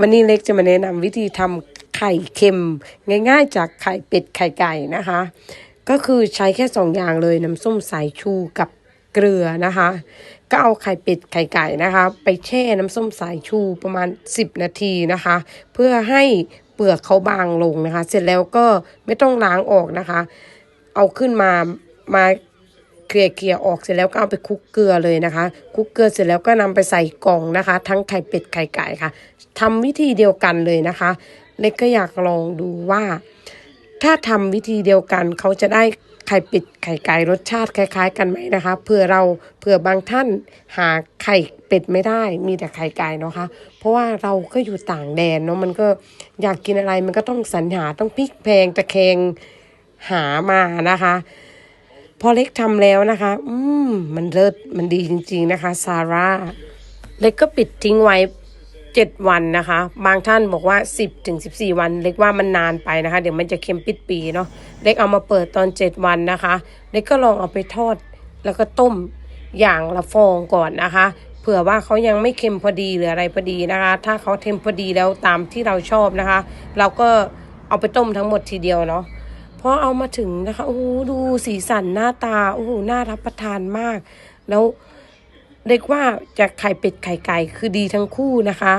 วันนี้เล็กจะมาแนะนำวิธีทำไข่เค็มง่ายๆ จากไข่เป็ดไข่ไก่นะคะ ก็คือใช้แค่สองอย่างเลยน้ำส้มสายชูกับเกลือนะคะ ก็เอาไข่เป็ดไข่ไก่นะคะ ไปแช่น้ำส้มสายชูประมาณ 10 นาทีนะคะ เพื่อให้เปลือกเขาบางลงนะคะ เสร็จแล้วก็ไม่ต้องล้างออกนะคะ เอาขึ้นมามา เคลียร์เคลียออกเสร็จแล้วก็เอาไปคลุกเกลือเลยนะคะคลุกเกลือเสร็จแล้วก็นำไปใส่กล่องนะคะ ทั้งไข่เป็ดไข่ไก่ค่ะทำวิธีเดียวกันเลยนะคะ เล็กก็อยากลองดูว่า ถ้าทำวิธีเดียวกันเขาจะได้ไข่เป็ดไข่ไก่รสชาติคล้าย ๆ กันไหมนะคะเผื่อเราเผื่อบางท่านหาไข่เป็ดไม่ได้ มีแต่ไข่ไก่เนาะคะ เพราะว่าเราก็อยู่ต่างแดนเนาะมันก็อยากกินอะไรมันก็ต้องสรรหาต้องพลิกแพงตะแคงหามานะคะ พอเล็กทำแล้วนะคะ อืมมันเลิศมันดีจริง ๆนะคะซาร่าเล็กก็ปิดทิ้งไว้เจ็ดวันนะคะ บางท่านบอกว่าสิบถึงสิบสี่วัน เล็กว่ามันนานไปนะคะ เดี๋ยวมันจะเค็มปิดปีเนาะเล็กเอามาเปิดตอนเจ็ดวันนะคะ เล็กก็ลองเอาไปทอด แล้วก็ต้มอย่างละฟองก่อนนะคะเผื่อว่าเขายังไม่เค็มพอดีหรืออะไรพอดีนะคะ ถ้าเขาเค็มพอดีแล้วตามที่เราชอบนะคะ เราก็เอาไปต้มทั้งหมดทีเดียวเนาะ อเอามาถึงนะคะโอ้โหดูสีสันหน้าตาโอ้โหน่ารับประทานมาก แล้วเรียกว่าจากไข่เป็ดไข่ไก่คือดีทั้งคู่นะคะ